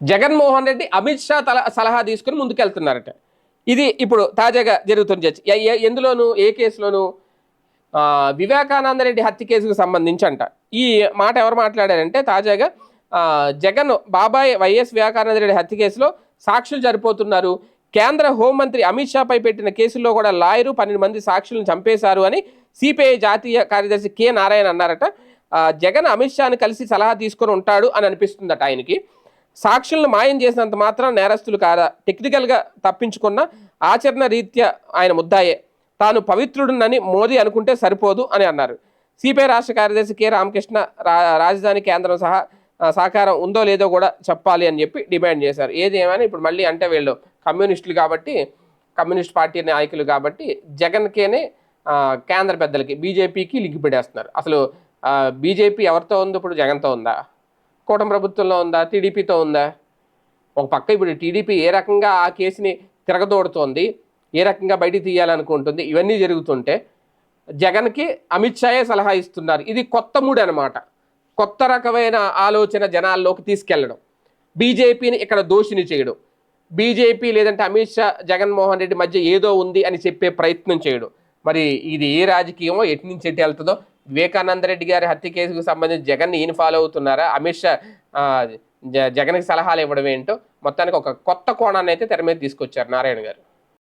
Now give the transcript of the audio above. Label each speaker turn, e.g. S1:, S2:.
S1: జగన్మోహన్ రెడ్డి అమిత్ షా తల సలహా తీసుకుని ముందుకెళ్తున్నారట. ఇది ఇప్పుడు తాజాగా జరుగుతున్న చర్చ. ఎ- ఎందులోను ఏ కేసులోను వివేకానంద రెడ్డి హత్య కేసుకు సంబంధించి అంట ఈ మాట ఎవరు మాట్లాడారంటే తాజాగా జగన్ బాబాయ్ వైఎస్ వివేకానంద రెడ్డి హత్య కేసులో సాక్షులు సరిపోతున్నారు కేంద్ర హోంమంత్రి అమిత్ షాపై పెట్టిన కేసుల్లో కూడా లాయరు పన్నెండు మంది సాక్షులను చంపేశారు అని సిపిఐ జాతీయ కార్యదర్శి కె. నారాయణ అన్నారట. జగన్ అమిత్ షాను కలిసి సలహా తీసుకొని ఉంటాడు అని అనిపిస్తుందట ఆయనకి. సాక్షులను మాయం చేసినంత మాత్రం నేరస్తులు కాదా? టెక్నికల్గా తప్పించుకున్న ఆచరణ రీత్యా ఆయన ముద్దాయే. తాను పవిత్రుడునని మోదీ అనుకుంటే సరిపోదు అని అన్నారు. సిపిఐ రాష్ట్ర కార్యదర్శి కె. రామకృష్ణ రా రాజధాని కేంద్రం సహా సహకారం ఉందో లేదో కూడా చెప్పాలి అని చెప్పి డిమాండ్ చేశారు. ఏది ఏమైనా ఇప్పుడు మళ్ళీ అంటే వీళ్ళు కమ్యూనిస్టులు కాబట్టి కమ్యూనిస్ట్ పార్టీ నాయకులు కాబట్టి జగన్కేనే కేంద్ర పెద్దలకి బీజేపీకి లింక్ పెడేస్తున్నారు అసలు బీజేపీ ఎవరితో ఉంది ఇప్పుడు? జగన్తో ఉందా? కూటమి ప్రభుత్వంలో ఉందా? టీడీపీతో ఉందా? ఒక పక్క ఇప్పుడు టీడీపీ ఏ రకంగా ఆ కేసుని తిరగదోడుతోంది ఏ రకంగా బయటికి తీయాలనుకుంటుంది ఇవన్నీ జరుగుతుంటే జగన్కి అమిత్ షాయే సలహా ఇస్తున్నారు. ఇది కొత్త మూడు అనమాట కొత్త రకమైన ఆలోచన జనాల్లోకి తీసుకెళ్ళడం. బీజేపీని ఇక్కడ దోషిని చేయడం. బీజేపీ లేదంటే అమిత్ షా జగన్మోహన్ రెడ్డి మధ్య ఏదో ఉంది అని చెప్పే ప్రయత్నం చేయడం. మరి ఇది ఏ రాజకీయమో ఎటు నుంచి ఎటు వెళ్తుందో వివేకానంద రెడ్డి గారి హత్య కేసుకు సంబంధించి జగన్ ఈయన ఫాలో అవుతున్నారా? అమిత్ షా జగన్కి సలహాలు ఇవ్వడం ఏంటో? మొత్తానికి ఒక కొత్త కోణాన్ని అయితే తెర మీద తీసుకొచ్చారు నారాయణ గారు.